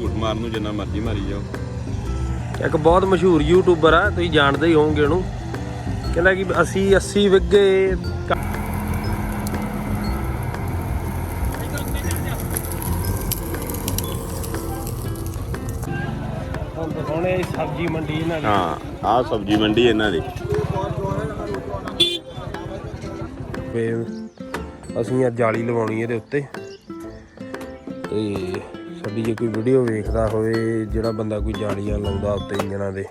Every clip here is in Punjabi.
ਝੂਠ ਮਾਰਨ ਨੂੰ ਜਿੰਨਾ ਮਰਜ਼ੀ ਮਾਰੀ ਜਾਓ। ਇੱਕ ਬਹੁਤ ਮਸ਼ਹੂਰ ਯੂਟਿਊਬਰ ਆ ਤੁਸੀਂ ਜਾਣਦੇ ਹੀ ਹੋਵੋਗੇ ਉਹਨੂੰ। ਕਹਿੰਦਾ ਕਿ ਅਸੀਂ 80 ਵਿੱਗੇ ਕ- ਹੁਣ ਸਬਜ਼ੀ ਮੰਡੀ ਇਹਨਾਂ ਦੀ। ਹਾਂ ਆਹ ਸਬਜ਼ੀ ਮੰਡੀ ਇਹਨਾਂ ਦੀ। ਅਸੀਂ ਅੱਜ ਜਾਲੀ ਲਵਾਉਣੀ ਇਹਦੇ ਉੱਤੇ। ਤੇ ਸਾਡੀ ਜੇ ਕੋਈ ਵੀਡੀਓ ਵੇਖਦਾ ਹੋਵੇ, ਜਿਹੜਾ ਬੰਦਾ ਕੋਈ ਜਾਲੀਆਂ ਲਾਉਂਦਾ ਉੱਤੇ ਇੰਜਨਾਂ ਦੇ।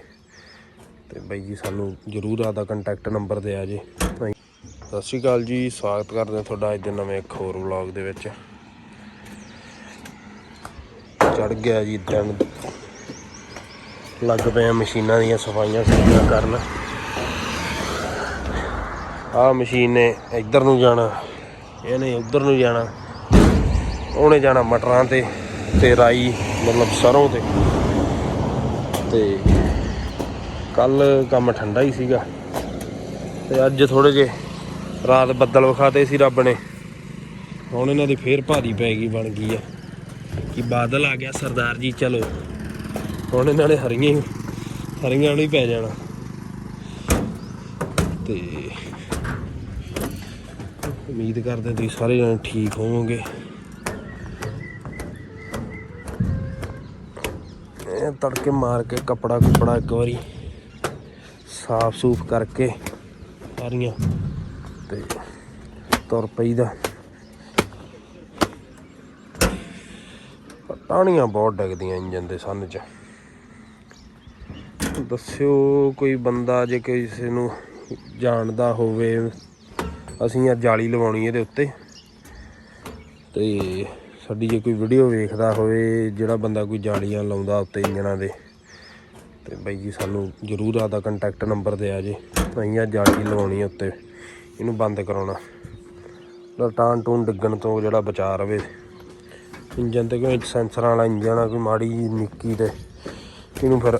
ਤੇ ਬਾਈ ਜੀ, ਸਾਨੂੰ ਜਰੂਰ ਆਦਾ ਕੰਟੈਕਟ ਨੰਬਰ ਦਿਆ ਜੇ। ਅਸੀਂ- ਸਤਿ ਸ਼੍ਰੀ ਅਕਾਲ ਜੀ, ਸਵਾਗਤ ਕਰਦੇ ਹਾਂ ਤੁਹਾਡਾ ਅੱਜ ਦੇ ਨਵੇਂ ਇੱਕ ਹੋਰ ਵਲੌਗ ਦੇ ਵਿੱਚ। ਚੜ ਗਿਆ ਜੀ ਦਿਨ। ਲੱਗ ਪਏ ਮਸ਼ੀਨਾਂ ਦੀਆਂ ਸਫਾਈਆਂ ਸਫਾਈਆਂ ਕਰਨ। ਆਹ ਮਸ਼ੀਨ ਨੇ ਇੱਧਰ ਨੂੰ ਜਾਣਾ, ਇਹਨੇ ਉੱਧਰ ਨੂੰ ਜਾਣਾ, ਉਹਨੇ ਜਾਣਾ ਮਟਰਾਂ ਤੇ। ਤੇ ਰਾਈ ਮਤਲਬ ਸਰੋਂ ਤੇ ਤੇ ਕੱਲ ਕੰਮ ਠੰਡਾ ਹੀ ਸੀਗਾ। ਤੇ ਅੱਜ ਥੋੜੇ ਜੇ ਰਾਤ ਬੱਦਲ ਵਿਖਾਤੇ ਸੀ ਰੱਬ ਨੇ। ਹੁਣ ਇਹਨਾਂ ਦੀ ਫੇਰ ਭਾਰੀ ਪੈ ਗਈ, ਬਣ ਗਈ ਆ। ਕਿ ਬਾਦਲ ਆ ਗਿਆ ਸਰਦਾਰ ਜੀ, ਚਲੋ। ਹੁਣ ਇਹਨਾਂ ਨੇ ਹਰੀਆਂ ਹੀ- ਹਰੀਆਂ ਨੂੰ ਹੀ ਪੈ ਜਾਣਾ। ਤੇ ਉਮੀਦ ਕਰਦੇ ਤੁਸੀਂ ਸਾਰੇ ਜਣੇ ਠੀਕ ਹੋਵੋਗੇ। ਇਹ ਤੜਕੇ ਮਾਰ ਕੇ ਕਪੜਾ ਕੁਪੜਾ ਇੱਕ ਵਾਰੀ ਸਾਫ਼ ਸੂਫ ਕਰਕੇ ਸਾਰੀਆਂ ਤੇ ਤੁਰ ਪਈਦਾ। ਟਾਣੀਆਂ ਬਹੁਤ ਡਿੱਗਦੀਆਂ ਇੰਜਨ ਦੇ ਸੰਨ ਚ। ਦੱਸਿਓ ਕੋਈ ਬੰਦਾ ਜੇ ਕਿਸੇ ਨੂੰ ਜਾਣਦਾ ਹੋਵੇ, ਅਸੀਂ ਆ ਜਾਲੀ ਲਵਾਉਣੀ ਇਹਦੇ ਉੱਤੇ। ਤੇ ਸਾਡੀ ਜੇ ਕੋਈ ਵੀਡੀਓ ਵੇਖਦਾ ਹੋਵੇ, ਜਿਹੜਾ ਬੰਦਾ ਕੋਈ ਜਾਲੀਆਂ ਲਾਉਂਦਾ ਉੱਤੇ ਇੰਜਣਾਂ ਦੇ, ਤੇ ਬਾਈ ਜੀ ਸਾਨੂੰ ਜਰੂਰ ਆਦਾ ਕੰਟੈਕਟ ਨੰਬਰ ਦਿਆ ਜੇ। ਅਸੀਂ ਅੱਜ ਜਾਲੀ ਲਵਾਉਣੀ ਉੱਤੇ, ਇਹਨੂੰ ਬੰਦ ਕਰਾਉਣਾ। ਲਟਾਨ ਟੂਨ ਡਿੱਗਣ ਤੋਂ ਜਿਹੜਾ ਬਚਾ ਰਵੇ। ਇੰਜਨ ਤੇ ਕੋਈ ਸੈਂਸਰਾਂ ਵਾਲਾ ਇੰਜਨ ਆ, ਕੋਈ ਮਾੜੀ ਨਿੱਕੀ ਤੇ, ਇਹਨੂੰ ਫਿਰ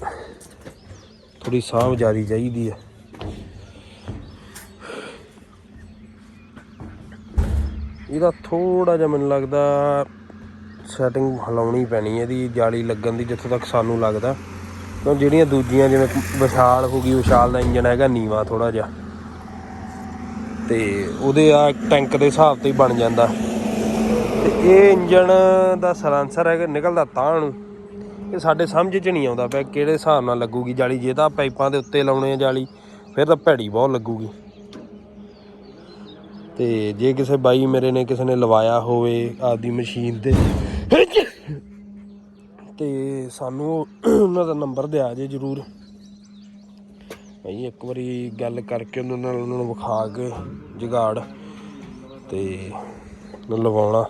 ਥੋੜੀ ਸਾਂਭ ਜ਼ਿਆਦੀ ਚਾਹੀਦੀ ਆ। ਇਹਦਾ ਥੋੜਾ ਜਿਹਾ ਮੈਨੂੰ ਲੱਗਦਾ ਸੈਟਿੰਗ ਹਲਾਉਣੀ ਪੈਣੀ ਹੈ ਇਹਦੀ, ਜਾਲੀ ਲੱਗਣ ਦੀ, ਜਿੱਥੋਂ ਤੱਕ ਸਾਨੂੰ ਲੱਗਦਾ। ਕਿਉਂ ਜਿਹੜੀਆਂ ਦੂਜੀਆਂ ਜਿਵੇਂ ਵਿਸ਼ਾਲ ਹੋ ਗਈ, ਵਿਸ਼ਾਲ ਦਾ ਇੰਜਨ ਹੈਗਾ, ਨੀਵਾ ਥੋੜਾ ਜਿਹਾ। ਤੇ ਉਹਦੇ ਆ ਟੈਂਕ ਦੇ ਹਿਸਾਬ ਤੇ ਹੀ ਬਣ ਜਾਂਦਾ। ਤੇ ਇਹ ਇੰਜਨ ਦਾ ਸਲਾਂਸਰ ਹੈਗਾ, ਨਿਕਲਦਾ ਤਾਂ ਨੂੰ। ਇਹ ਸਾਡੇ ਸਮਝ 'ਚ ਨਹੀਂ ਆਉਂਦਾ ਪਿਆ ਕਿਹੜੇ ਹਿਸਾਬ ਨਾਲ ਲੱਗੂਗੀ ਜਾਲੀ। ਜੇ ਤਾਂ ਪਾਈਪਾਂ ਦੇ ਉੱਤੇ ਲਾਉਣੇ ਆ ਜਾਲੀ, ਫਿਰ ਤਾਂ ਭੈੜੀ ਬਹੁਤ ਲੱਗੂਗੀ। ਤੇ ਜੇ ਕਿਸੇ ਬਾਈ ਮੇਰੇ ਨੇ ਕਿਸੇ ਨੇ ਲਵਾਇਆ ਹੋਵੇ ਆਪਦੀ ਮਸ਼ੀਨ ਤੇ ਤੇ ਸਾਨੂੰ ਉਹਨਾਂ ਦਾ ਨੰਬਰ ਦਿਆ ਜੇ ਜਰੂਰ। ਭਾਈ ਇੱਕ ਵਾਰੀ ਗੱਲ ਕਰਕੇ ਉਹਨਾਂ ਨਾਲ ਉਹਨਾਂ ਨੂੰ ਵਿਖਾ ਕੇ ਜਗਾੜ ਤੇ ਲਵਾਉਣਾ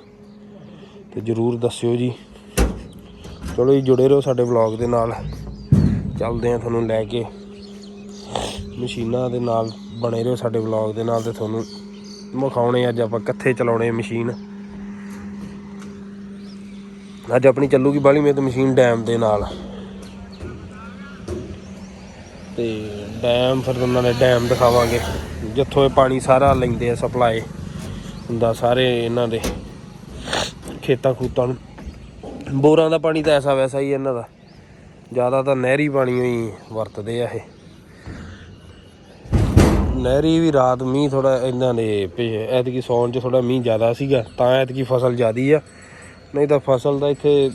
ਤੇ ਜਰੂਰ ਦੱਸਿਓ ਜੀ। ਚਲੋ ਜੀ, ਜੁੜੇ ਰਹੋ ਸਾਡੇ ਵਲੌਗ ਦੇ ਨਾਲ। ਚੱਲਦੇ ਆ ਤੁਹਾਨੂੰ ਲੈ ਕੇ। ਮਸ਼ੀਨਾਂ ਦੇ ਨਾਲ ਬਣੇ ਰਹੋ ਸਾਡੇ ਵਲੌਗ ਦੇ ਨਾਲ ਤੇ ਤੁਹਾਨੂੰ ਵਿਖਾਉਣੇ ਅੱਜ ਆਪਾਂ ਕੱਥੇ ਚਲਾਉਣੇ ਮਸ਼ੀਨ। ਅੱਜ ਆਪਣੀ ਚੱਲੂਗੀ ਬਾਲੀ ਮੇਤ ਮਸ਼ੀਨ ਡੈਮ ਦੇ ਨਾਲ। ਤੇ ਡੈਮ ਫਿਰ ਉਹਨਾਂ ਨੇ ਡੈਮ ਦਿਖਾਵਾਂਗੇ। ਜਿੱਥੋਂ ਇਹ ਪਾਣੀ ਸਾਰਾ ਲੈਂਦੇ ਆ ਸਪਲਾਈ ਹੁੰਦਾ ਸਾਰੇ ਇਹਨਾਂ ਦੇ ਖੇਤਾਂ ਖੂਤਾਂ ਨੂੰ। ਬੋਰਾਂ ਦਾ ਪਾਣੀ ਤਾਂ ਐਸਾ ਵੈਸਾ ਹੀ ਇਹਨਾਂ ਦਾ। ਜ਼ਿਆਦਾ ਤਾਂ ਨਹਿਰੀ ਪਾਣੀ ਹੀ ਵਰਤਦੇ ਆ ਇਹ। ਨਹਿਰੀ ਵੀ ਰਾਤ ਮੀਂਹ ਥੋੜਾ ਇਹਨਾਂ ਦੇ ਪਿਛ- ਐਤਕੀ ਸੌਣ ਚ ਥੋੜਾ ਮੀਂਹ ਜ਼ਿਆਦਾ ਸੀਗਾ, ਤਾਂ ਐਤਕੀ ਫਸਲ ਜ਼ਿਆਦੀ ਆ। ਨਹੀਂ ਤਾਂ ਫਸਲ ਤਾਂ ਇੱਥੇ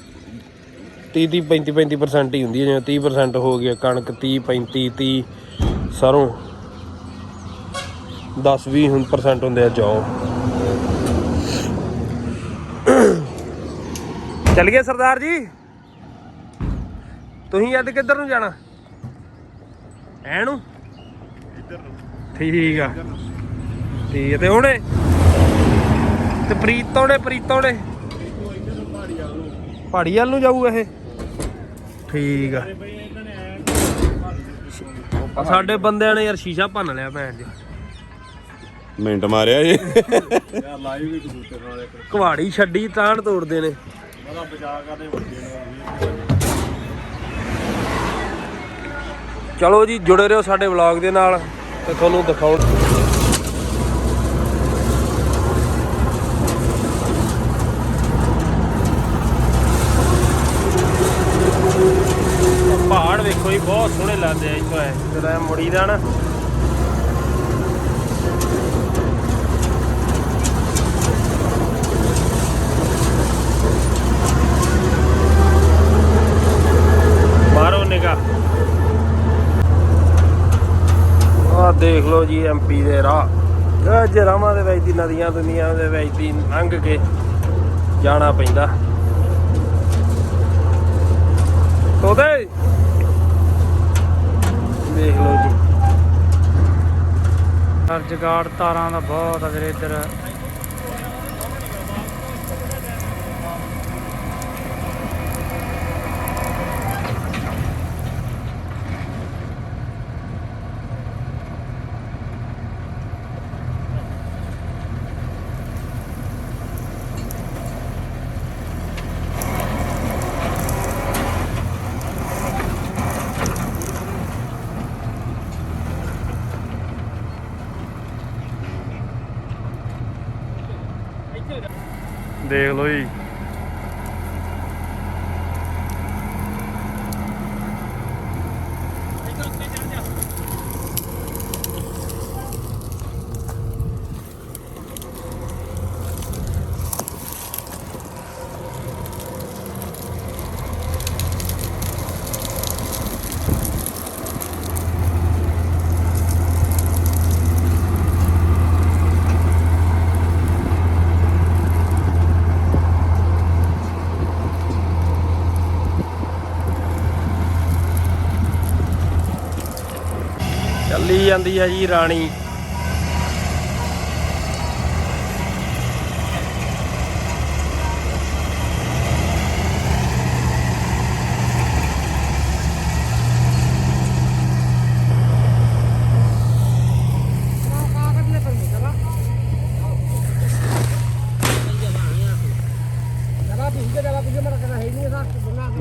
30 30 35 35% ਹੀ ਹੁੰਦੀ ਹੈ ਜਿਵੇਂ 30% ਹੋ ਗਿਆ ਕਣਕ 30 35 30 ਸਰੋਂ। 10 20 ਹੁਣ ਹੁੰਦੇ ਆ ਜੌ। ਚੱਲ ਗਏ ਸਰਦਾਰ ਜੀ? ਤੁਸੀਂ ਅੱਜ ਕਿੱਧਰ ਨੂੰ ਜਾਣਾ? ਐ ਨੂੰ ਠੀਕ ਆ। ਠੀਕ ਆ ਤੇ ਉਹਨੇ ਤੇ ਪ੍ਰੀਤੋਂ ਨੇ ਪ੍ਰੀਤੋਂ ਨੇ ਪਹਾੜੀ ਵੱਲ ਨੂੰ ਜਾਊ ਇਹ। ਠੀਕ ਆ। ਸਾਡੇ ਬੰਦਿਆਂ ਨੇ ਯਾਰ ਸ਼ੀਸ਼ਾ ਭੰਨ ਲਿਆ ਭੈਣ ਜੀ। ਮਿੰਟ ਮਾਰਿਆ ਜੀ ਕੁਹਾੜੀ ਛੱਡੀ ਤਾਂ ਤੋੜਦੇ ਨੇ। ਚਲੋ ਜੀ ਜੁੜੇ ਰਹੋ ਸਾਡੇ ਵਲੌਗ ਦੇ ਨਾਲ। ਤੇ ਤੁਹਾਨੂੰ ਦਿਖਾਉਣ ਪਹਾੜ ਵੇਖੋ ਜੀ, ਬਹੁਤ ਸੋਹਣੇ ਲੱਗਦੇ ਆ ਇੱਥੋਂ ਐ ਮੁੜੀ ਦਾ ਨਾ ਐਮਪੀ ਦੇ ਰਾਹ। ਜਰਾਵਾਂ ਦੇ ਵਿੱਚ ਦੀ ਨਦੀਆਂ ਦੁਨੀਆਂ ਦੇ ਵਿੱਚ ਦੀ ਲੰਘ ਕੇ ਜਾਣਾ ਪੈਂਦਾ। ਤੋਦੇ ਦੇਖ ਲਓ ਜੀ। ਸਰ ਜਗਾੜ ਤਾਰਾਂ ਦਾ ਬਹੁਤ ਆ ਵੀਰੇ ਇੱਧਰ ਦੇਖ ਲਓ ਜੀ ਚੱਲੀ ਜਾਂਦੀ ਆ ਜੀ ਰਾਣੀ।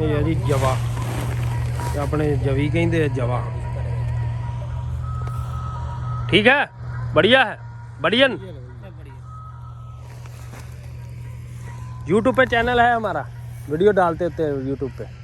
ਇਹ ਹੈ ਜੀ ਜਵਾ ਆਪਣੇ ਜਵੀ ਕਹਿੰਦੇ ਆ ਜਵਾ। ठीक है बढ़िया है बढ़ियन यूट्यूब पे चैनल है हमारा वीडियो डालते होते हैं यूट्यूब पे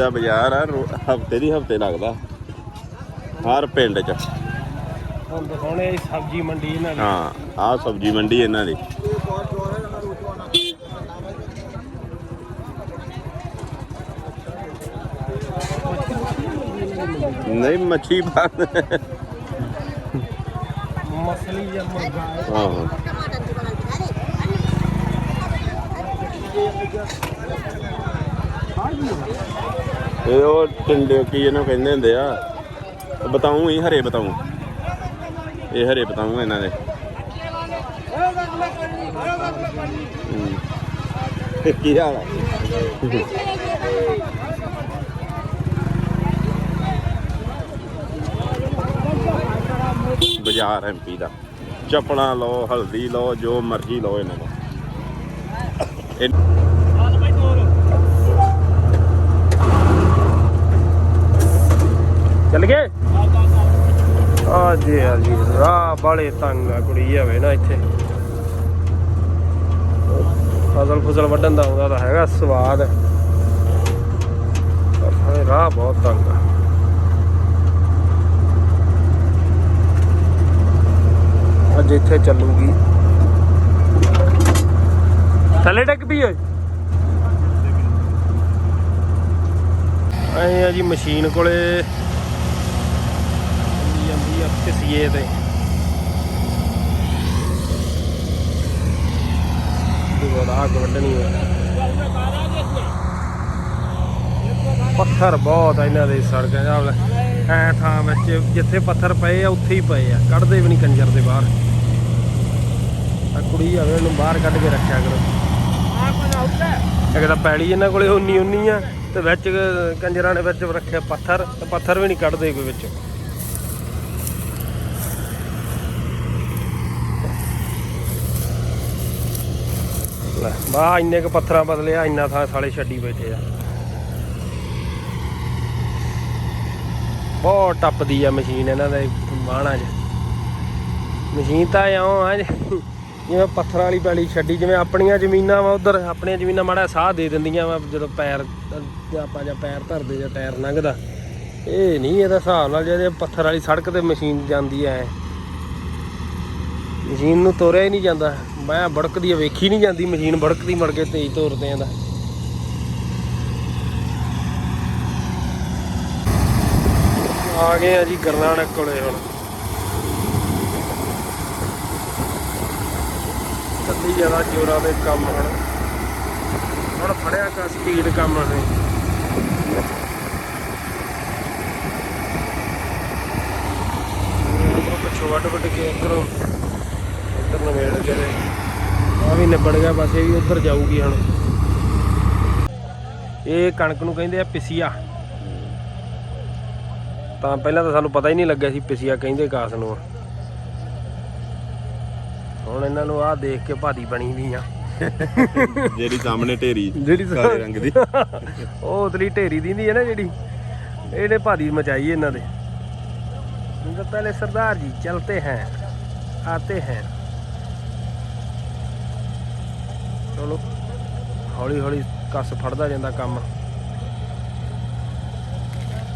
ਦਾ ਬਾਜ਼ਾਰ ਆ ਹਫ਼ਤੇ ਦੀ ਹਫ਼ਤੇ ਲੱਗਦਾ। ਹਰ ਪਿੰਡ 'ਚ। ਹੁਣ ਦਿਖਾਉਣੇ ਜੀ ਸਬਜ਼ੀ ਮੰਡੀ ਇਹਨਾਂ ਦੀ। ਹਾਂ ਆਹ ਸਬਜ਼ੀ ਮੰਡੀ ਇਹਨਾਂ ਦੀ। ਨਹੀਂ ਮੱਛੀ ਬੰਦ ਮਸਲੀ ਜਾਂ ਮੁਰਗਾ। ਹੈ। ਹਾਂ ਇਹ ਉਹ ਟਿੰਡੇ ਕੀ ਇਹਨੂੰ ਕਹਿੰਦੇ ਹੁੰਦੇ ਆ? ਬਤਾਉ ਹੀ, ਹਰੇ ਬਤਾਉ ਇਹ ਹਰੇ ਬਤਾਉ ਇਹਨਾਂ ਦੇ। ਹੂੰ। ਕੀ ਹਾਲ ਆ? ਬਾਜ਼ਾਰ ਐਮਪੀ ਦਾ। ਚੱਪਲਾਂ ਲਓ, ਹਲਦੀ ਲਓ, ਜੋ ਮਰਜ਼ੀ ਲਓ ਇਹਨਾਂ ਦਾ ਇਹ- ਚੱਲ ਗਏ ਆ ਜੀ ਆ ਜੀ ਰਾਹ ਬਾਲੇ ਤੰਗ ਆ ਕੁੜੀ ਜਾਵੇ ਨਾ ਇੱਥੇ ਫਸਲ ਫਸਲ ਵੱਢਣ ਦਾ ਆਉਂਦਾ ਤਾਂ ਹੈਗਾ ਸਵਾਦ ਪਰ ਸਾਰੇ ਰਾਹ ਬਹੁਤ ਤੰਗ ਆ ਅੱਜ ਇੱਥੇ ਚੱਲੂਗੀ ਥੱਲੇ ਟੱਕ ਵੀ ਓਏ ਆਏ ਆ ਜੀ ਮਸ਼ੀਨ ਕੋਲੇ ਚੱਲੀ ਜਾਂਦੀ ਆ ਤੇ ਇਹ ਅੱਗ ਵੱਢਣੀ ਪੱਥਰ ਬਹੁਤ ਆ ਇਹਨਾਂ ਦੇ ਸੜਕਾਂ ਦਾ ਐ ਥਾਂ ਵਿੱਚ ਜਿੱਥੇ ਪੱਥਰ ਪਏ ਆ ਉੱਥੇ ਹੀ ਪਏ ਆ ਕੱਢਦੇ ਵੀ ਨਹੀਂ ਕੰਜਰ ਦੇ ਬਾਹਰ ਆ ਕੁੜੀ ਆਵੇ ਇਹਨੂੰ ਬਾਹਰ ਕੱਢ ਕੇ ਰੱਖਿਆ ਕਰੋ ਇੱਕ ਤਾਂ ਪੈਲੀ ਇਹਨਾਂ ਕੋਲੇ ਉਨੀ ਉਨੀ ਆ ਤੇ ਵਿੱਚ ਕੰਜਰਾਂ ਨੇ ਵਿੱਚ ਰੱਖਿਆ ਪੱਥਰ ਤੇ ਪੱਥਰ ਵੀ ਨਹੀਂ ਕੱਢਦੇ ਕੋਈ ਵਿੱਚ ਲੈ। ਬਾ ਇੰਨੇ ਕ ਪੱਥਰਾਂ ਬਦਲਿਆ ਇੰਨਾ ਥਾਂ ਸਾਲੇ ਛੱਡੀ ਬੈਠੇ ਆ। ਬਹੁਤ ਟੱਪਦੀ ਆ ਮਸ਼ੀਨ ਇਹਨਾਂ ਦੇ ਬਾਣਾ 'ਚ। ਮਸ਼ੀਨ ਤਾਂ ਇਉਂ ਆ ਜਿਵੇਂ ਪੱਥਰਾਂ ਵਾਲੀ ਪੈਲੀ ਛੱਡੀ ਜਿਵੇਂ ਆਪਣੀਆਂ ਜ਼ਮੀਨਾਂ ਵਾ ਉਧਰ ਆਪਣੀਆਂ ਜ਼ਮੀਨਾਂ ਮਾੜਾ ਸਾਹ ਦੇ ਦਿੰਦੀਆਂ ਵਾ ਜਦੋਂ ਪੈਰ ਆਪਾਂ ਜਾਂ ਪੈਰ ਧਰਦੇ ਜਾਂ ਟਾਇਰ ਲੰਘਦਾ। ਇਹ ਨਹੀਂ ਇਹਦਾ ਹਿਸਾਬ ਨਾਲ ਜਿਹੜੇ ਪੱਥਰ ਵਾਲੀ ਸੜਕ ਤੇ ਮਸ਼ੀਨ ਜਾਂਦੀ ਐ। ਮਸ਼ੀਨ ਨੂੰ ਤੋਰਿਆ ਹੀ ਨਹੀਂ ਜਾਂਦਾ। ਮੈਂ ਬੜਕਦੀ ਵੇਖੀ ਨਹੀਂ ਜਾਂਦੀ ਮਸ਼ੀਨ, ਬੜਕਦੀ ਮੜ ਕੇ ਤੇਜ਼ ਤੋਰਦੇ ਆਂ ਆ ਗਏ ਆ ਜੀ ਗਰਨਾਨਕ ਕੋਲੇ ਹੁਣ। ਚੱਲੀ ਜ਼ਿਆਦਾ ਜੋਰਾਂ ਦੇ ਕੰਮ ਹੁਣ। ਹੁਣ ਫੜਿਆ ਕਾ ਸਪੀਡ ਕੰਮ ਨੇ ਪਿੱਛੋਂ ਵੱਡ ਵੱਡ ਕੇ ਇੱਧਰੋਂ ਨਵੇੜ ਚਲੇ ਆ ਵੀ ਨਿਬੜ ਗਿਆ ਬਸ ਇਹ ਵੀ ਉੱਧਰ ਜਾਊਗੀ ਹੁਣ। ਇਹ ਕਣਕ ਨੂੰ ਕਹਿੰਦੇ ਆ ਪਿਸੀਆ। ਤਾਂ ਪਹਿਲਾਂ ਤਾਂ ਸਾਨੂੰ ਪਤਾ ਹੀ ਨਹੀਂ ਲੱਗਿਆ ਸੀ ਪਿਸੀਆ ਕਹਿੰਦੇ ਕਾਸ ਨੂੰ। ਹੁਣ ਇਹਨਾਂ ਨੂੰ ਆਹ ਦੇਖ ਕੇ ਭਾਦੀ ਬਣੀ ਵੀ ਆ। ਜਿਹੜੀ ਸਾਹਮਣੇ ਢੇਰੀ ਜਿਹੜੀ ਕਾਲੇ ਰੰਗ ਦੀ। ਉਹ ਉਤਲੀ ਢੇਰੀ ਦੀ ਨਹੀਂ ਹੈ ਨਾ ਜਿਹੜੀ। ਇਹਨੇ ਭਾਦੀ ਮਚਾਈ ਇਹਨਾਂ ਦੇ। ਪਹਿਲੇ ਸਰਦਾਰ ਜੀ ਚਲਤੇ ਹੈ ਆਤੇ ਹੈ। ਚਲੋ ਹੌਲੀ ਹੌਲੀ ਕੱਸ ਫੜਦਾ ਜਾਂਦਾ ਕੰਮ।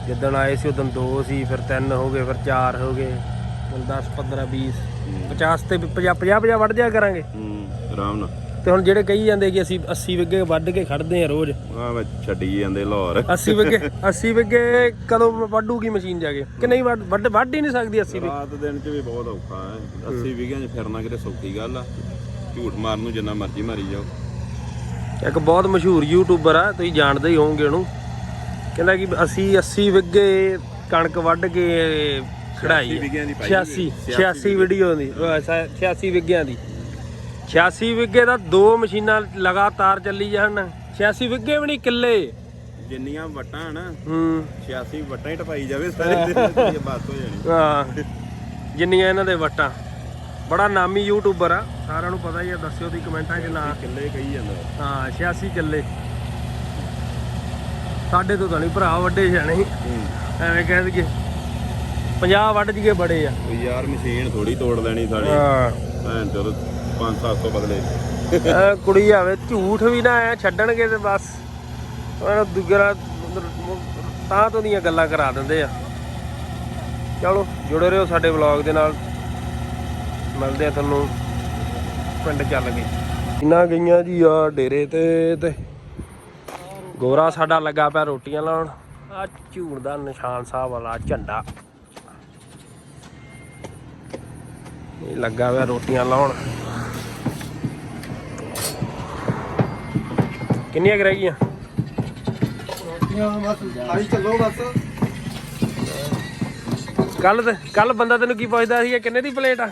ਜਿੱਦਣ ਆਏ ਸੀ ਉਦੋਂ ਦੋ ਸੀ ਫਿਰ ਤਿੰਨ ਹੋ ਗਏ ਫਿਰ ਚਾਰ ਹੋ ਗਏ ਹੁਣ 10 15 20 50 ਤੇ 50 50 50 ਵੱਢ ਜਾ ਕਰਾਂਗੇ। ਹੂੰ ਆਰਾਮ ਨਾਲ। ਤੇ ਹੁਣ ਜਿਹੜੇ ਕਹੀ ਜਾਂਦੇ ਕਿ ਅਸੀਂ 80 ਵਿੱਗੇ ਵੱਢ ਕੇ ਖੜਦੇ ਆ ਰੋਜ਼। ਆ ਮੈਂ ਛੱਡੀ ਜਾਂਦੇ ਲਾਹੌਰ। 80 ਵਿੱਗੇ 80 ਵਿੱਗੇ ਕਦੋਂ ਵੱਢੂਗੀ ਮਸ਼ੀਨ ਜਾ ਕੇ? ਕਿ ਨਹੀਂ ਵੱਢ ਵੱਢ ਵੱਢ ਹੀ ਨਹੀਂ ਸਕਦੀ 80 ਵਿੱਗੇ ਰਾਤ ਦਿਨ ਚ ਵੀ ਬਹੁਤ ਔਖਾ ਹੈ। 80 ਵਿਗਿਆਂ ਚ ਫਿਰਨਾ ਕਿਤੇ ਸੌਖੀ ਗੱਲ ਆ। ਝੂਠ ਮਾਰਨ ਨੂੰ ਜਿੰਨਾ ਮਰਜ਼ੀ ਮਾਰੀ ਜਾਓ। ਇੱਕ ਬਹੁਤ ਮਸ਼ਹੂਰ ਯੂਟਿਊਬਰ ਆ ਤੁਸੀਂ ਜਾਣਦੇ ਹੀ ਹੋਵੋਗੇ ਉਹਨੂੰ। ਕਹਿੰਦਾ ਕਿ ਅਸੀਂ 80 ਵਿੱਗੇ ਕਣਕ ਵੱਢ ਕੇ ਖੜਾਈ ਵਿੱਘਿਆਂ ਦੀ ਪਾਈ 86 ਹੋਈ। 86 ਵੀਡੀਓ ਦੀ। ਉਹ ਐਸਾ 86 ਵਿੱਗਿਆਂ ਦੀ। 86 ਵਿੱਗੇ ਦਾ ਦੋ ਮਸ਼ੀਨਾਂ ਲਗਾਤਾਰ ਚੱਲੀ ਜਾਣ। 86 ਵਿੱਗੇ ਵੀ ਨਹੀਂ ਕਿੱਲੇ। ਜਿੰਨੀਆਂ ਵਟਾਂ ਨਾ ਹੂੰ। 86 ਵਟਾਂ ਹੀ ਟਪਾਈ ਜਾਵੇ ਸਾਰੇ। ਬਾਤ ਹੋ ਜਾਣੀ। ਹਾਂ। ਜਿੰਨੀਆਂ ਇਹਨਾਂ ਦੇ ਵਟਾਂ। ਬੜਾ ਨਾਮੀ ਯੂਟਿਊਬਰ ਆ। ਸਾਰਿਆਂ ਨੂੰ ਪਤਾ ਹੀ ਆ ਦੱਸਿਓ ਦੀ ਕਮੈਂਟਾਂ 'ਚ ਨਾਂ। ਕਿੱਲੇ ਕਹੀ ਜਾਂਦਾ। ਹਾਂ 86 ਕਿੱਲੇ। ਸਾਡੇ ਤੋਂ ਤਾਂ ਨਹੀਂ ਭਰਾ ਵੱਡੇ ਜਾਣੇ ਐਵੇਂ ਕਹਿ ਦਈਏ। 50 ਵੱਢ ਜੀਏ ਬੜੇ ਆ। ਉਹ ਯਾਰ ਮਸ਼ੀਨ ਥੋੜੀ ਤੋੜ ਲੈਣੀ ਸਾਡੀ ਹਾਂ। ਭੈਣ ਚਲੋ 5-700 ਬਦਲੇ। ਐ ਕੁੜੀ ਆਵੇ ਝੂਠ ਵੀ ਨਾ ਆਇਆ ਛੱਡਣਗੇ ਤੇ ਬਸ। ਉਹਨਾਂ ਦੁਗਰਾ ਤਾਂ ਤੋਂ ਦੀਆਂ ਗੱਲਾਂ ਕਰਾ ਦਿੰਦੇ ਆ। ਚਲੋ ਜੁੜੇ ਰਹੋ ਸਾਡੇ ਵਲੌਗ ਦੇ ਨਾਲ। ਮਿਲਦੇ ਆ ਤੁਹਾਨੂੰ। ਪਿੰਡ ਚੱਲ ਗਏ। ਇੰਨਾ ਗਈਆਂ ਜੀ ਆ ਡੇਰੇ ਤੇ ਤੇ? ਗੋਰਾ ਸਾਡਾ ਲੱਗਾ ਪਿਆ ਰੋਟੀਆਂ ਲਾਉਣ। ਆ ਝੂੜ ਦਾ ਨਿਸ਼ਾਨ ਸਾਹਿਬ ਵਾਲਾ ਝੰਡਾ। ਇਹ ਲੱਗਾ ਪਿਆ ਰੋਟੀਆਂ ਲਾਉਣ। ਕਿੰਨੀਆਂ ਰਹਿ ਗਈਆਂ? ਆਈ ਚੱਲੋ ਬਸ। ਕੱਲ ਤੇ ਕੱਲ ਬੰਦਾ ਤੈਨੂੰ ਕੀ ਪੁੱਛਦਾ ਸੀ ਕਿੰਨੇ ਦੀ ਪਲੇਟ ਆ?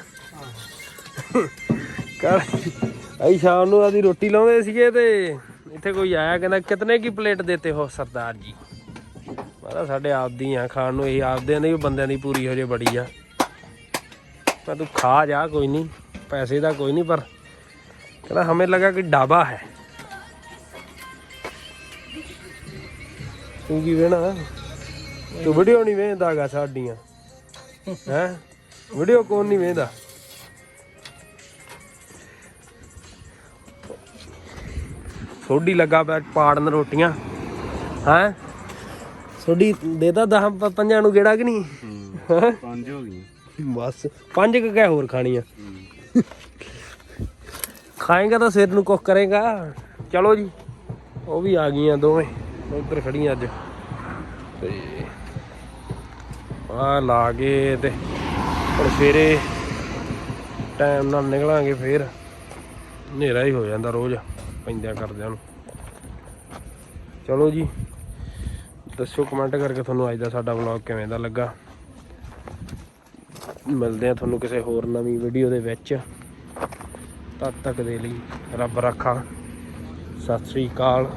ਕੱਲ ਅਸੀਂ ਸ਼ਾਮ ਨੂੰ ਆਦੀ ਰੋਟੀ ਲਾਉਂਦੇ ਸੀਗੇ ਤੇ ਇੱਥੇ ਕੋਈ ਆਇਆ ਕਹਿੰਦਾ, ਕਿਤਨੇ ਕੀ ਪਲੇਟ ਦਿੱਤੇ ਹੋ ਸਰਦਾਰ ਜੀ? ਮਾਰਾ ਸਾਡੇ ਆਪਦੀ ਆ, ਖਾਣ ਨੂੰ ਇਹ ਆਪਦਿਆਂ ਦੀ ਵੀ ਬੰਦਿਆਂ ਦੀ ਪੂਰੀ ਹੋ ਜੇ ਬੜੀ ਆ। ਮੈਂ ਤੂੰ ਖਾ ਜਾ, ਕੋਈ ਨਹੀਂ, ਪੈਸੇ ਦਾ ਕੋਈ ਨਹੀਂ, ਪਰ ਕਹਿੰਦਾ, ਹਮੇ ਲਗਾ ਕਿ ਢਾਬਾ ਹੈ। ਤੂੰ ਕੀ ਵੇਣਾ ਤੂੰ ਵੀਡੀਓ ਨਹੀਂ ਵੇਖਦਾਗਾ ਸਾਡੀਆਂ, ਹੈ? ਵੀਡੀਓ ਕੌਣ ਨਹੀਂ ਵੇਖਦਾ? ਸੋਡੀ ਲੱਗਾ ਪਿਆ ਪਾੜਨ ਰੋਟੀਆਂ। ਹੈ? ਸੋਡੀ ਦੇਦਾ 10 ਪੰਜਾਂ ਨੂੰ ਗੇੜਾ ਕਿ ਨਹੀਂ? ਹੈਂ? ਪੰਜ ਹੋ ਗਈਆਂ। ਬਸ ਪੰਜ ਕੁ ਕਹਿ ਹੋਰ ਖਾਣੀਆਂ? ਖਾਏਗਾ ਤਾਂ ਸਿਰ ਨੂੰ ਕੁਝ ਕਰੇਗਾ। ਚਲੋ ਜੀ ਉਹ ਵੀ ਆ ਗਈਆਂ ਦੋਵੇਂ। ਉਧਰ ਖੜੀਆਂ ਅੱਜ। ਤੇ ਆ ਲਾ ਕੇ ਤੇ ਹੁਣ ਸਵੇਰੇ ਟਾਈਮ ਨਾਲ ਨਿਕਲਾਂਗੇ ਫੇਰ। ਹਨੇਰਾ ਹੀ ਹੋ ਜਾਂਦਾ ਰੋਜ਼। ਪੈਂਦਿਆਂ ਕਰਦਿਆਂ ਨੂੰ। ਚਲੋ ਜੀ ਦੱਸਿਓ ਕਮੈਂਟ ਕਰਕੇ ਤੁਹਾਨੂੰ ਅੱਜ ਦਾ ਸਾਡਾ ਵਲੌਗ ਕਿਵੇਂ ਦਾ ਲੱਗਾ। ਮਿਲਦੇ ਆ ਤੁਹਾਨੂੰ ਕਿਸੇ ਹੋਰ ਨਵੀਂ ਵੀਡੀਓ ਦੇ ਵਿੱਚ। ਤਦ ਤੱਕ ਦੇ ਲਈ ਰੱਬ ਰੱਖਾ। ਸਤਿ ਸ੍ਰੀ ਅਕਾਲ।